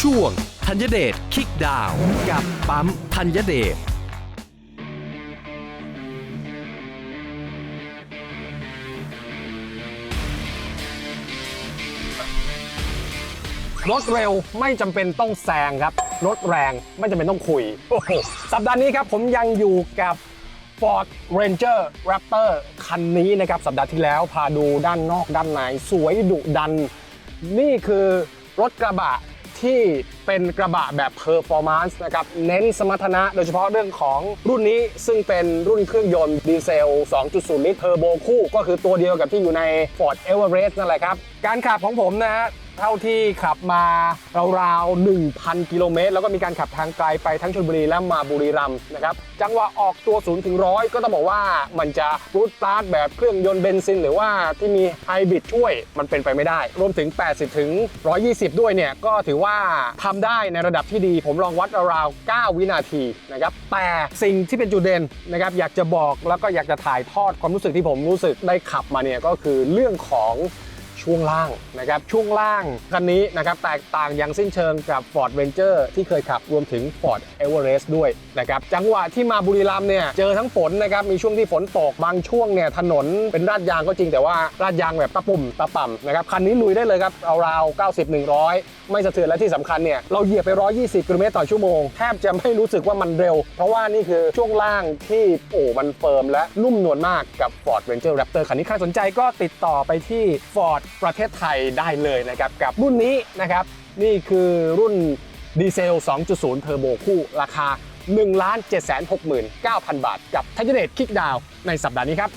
ช่วงธัญเดชคิกดาวกับปั๊มธัญเดชรถเร็วไม่จำเป็นต้องแซงครับ รถแรงไม่จำเป็นต้องคุยโอ้โหสัปดาห์นี้ครับผมยังอยู่กับ Ford Ranger Raptor คันนี้นะครับ สัปดาห์ที่แล้วพาดูด้านนอกด้านในสวยดุดัน นี่คือรถกระบะ ที่เป็นกระบะแบบเพอร์ฟอร์มานซ์นะครับ เน้นสมรรถนะโดยเฉพาะเรื่องของรุ่นนี้ซึ่งเป็นรุ่นเครื่องยนต์ดีเซล 2.0 ลิตรเทอร์โบคู่ ก็คือตัวเดียวกับที่อยู่ใน Ford Everest นั่นแหละครับ การขับของผมนะฮะ เท่าที่ขับมาราวๆ 1,000 กิโลเมตร แล้วก็มีการขับทางไกลไปทั้งชลบุรีและมาบุรีรัมย์นะครับ จังหวะออกตัว0ถึง100ก็ต้องบอกว่ามันจะรูดสตาร์ทแบบเครื่องยนต์เบนซิน หรือว่าที่มีไฮบริดช่วยมันเป็นไปไม่ได้ รวมถึง 80 ถึง 120 ด้วยเนี่ย ก็ถือว่าทำได้ในระดับที่ดี ผมลองวัดราวๆ 9 วินาทีนะครับ แต่สิ่งที่เป็นจุดเด่นนะครับอยากจะบอกแล้วก็อยากจะถ่ายทอดความรู้สึกที่ผมรู้สึกได้ขับมาเนี่ยก็คือเรื่องของ ช่วงล่างนะครับช่วงล่างคันนี้นะครับแตกต่างอย่างสิ้นเชิงกับ Ford Ranger ที่เคยขับรวมถึง Ford Everest ด้วยนะครับจังหวะที่มาบุรีรัมย์เนี่ยเจอทั้งฝนนะครับมีช่วงที่ฝนตกบางช่วงเนี่ยถนนเป็นราดยางก็จริงแต่ว่าราดยางแบบตะปุ่มตะป่ำนะครับคันนี้ลุยได้เลยครับเอาราว90 100 ไม่สะเทือนและที่สำคัญเนี่ยเราเหยียบไป 120กิโลเมตรต่อชั่วโมงแทบจะไม่รู้สึกว่ามันเร็ว เพราะว่านี่คือช่วงล่างที่โอ้มันเฟิร์มและนุ่มนวลมากกับ Ford Ranger Raptor คันนี้ใครสนใจก็ติดต่อไปที่ Ford ประเทศไทยได้เลยนะครับกับรุ่นนี้นะครับนี่คือรุ่นดีเซล 2.0 เทอร์โบคู่ราคา 1 7 6 9 0 0 0 บาท กับทันเดตคิกดาวในสัปดาห์นี้ครับ